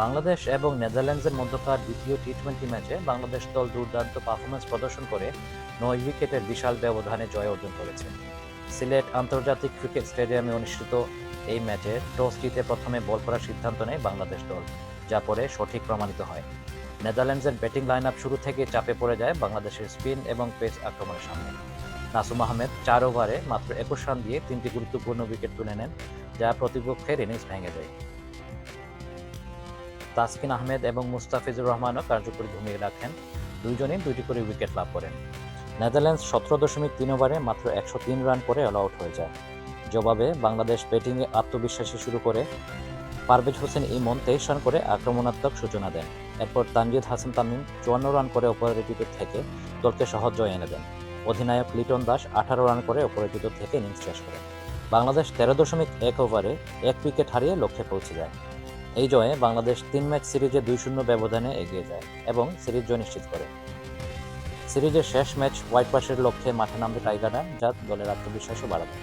বাংলাদেশ এবং নেদারল্যান্ডসের মধ্যকার দ্বিতীয় টি টোয়েন্টি ম্যাচে বাংলাদেশ দল দুর্দান্ত পারফরমেন্স প্রদর্শন করে নয় উইকেটের বিশাল ব্যবধানে জয় অর্জন করেছে। সিলেট আন্তর্জাতিক ক্রিকেট স্টেডিয়ামে অনুষ্ঠিত এই ম্যাচে টস জিতে প্রথমে বল করার সিদ্ধান্ত নেয় বাংলাদেশ দল, যা পরে সঠিক প্রমাণিত হয়। নেদারল্যান্ডসের ব্যাটিং লাইন আপ শুরু থেকে চাপে পড়ে যায় বাংলাদেশের স্পিন এবং পেস আক্রমণের সামনে। নাসুম আহমেদ চার ওভারে মাত্র একুশ রান দিয়ে তিনটি গুরুত্বপূর্ণ উইকেট তুলে নেন, যা প্রতিপক্ষের ইনিংস ভেঙে দেয়। তাসকিন আহমেদ এবং মুস্তাফিজুর রহমানও কার্যকরী ভূমিকা রাখেন। দুইজনই দুইটি করে উইকেট লাভ করেন। নেদারল্যান্ডস সতেরো দশমিক তিন ওভারে মাত্র একশো তিন রান করে অল আউট হয়ে যায়। জবাবে বাংলাদেশ ব্যাটিংয়ে আত্মবিশ্বাসী শুরু করে পারভেজ হোসেন ইমন তেইশ রান করে আক্রমণাত্মক সূচনা দেন। এরপর তানজিদ হাসান তামিম চুয়ান্ন রান করে অপরাজিত থেকে দলকে সহজ জয় এনে দেন। অধিনায়ক লিটন দাস আঠারো রান করে অপরাজিত থেকে ইনিংস শেষ করেন। বাংলাদেশ তেরো দশমিক এক ওভারে এক উইকেট হারিয়ে লক্ষ্যে পৌঁছে যায়। এই জয়ে বাংলাদেশ তিন ম্যাচ সিরিজে দুই শূন্য ব্যবধানে এগিয়ে যায় এবং সিরিজ জয় নিশ্চিত করে। সিরিজের শেষ ম্যাচ হোয়াইট পাশের লক্ষ্যে মাঠে নামবে টাইগাররা, যা দলের আত্মবিশ্বাসও বাড়াবে।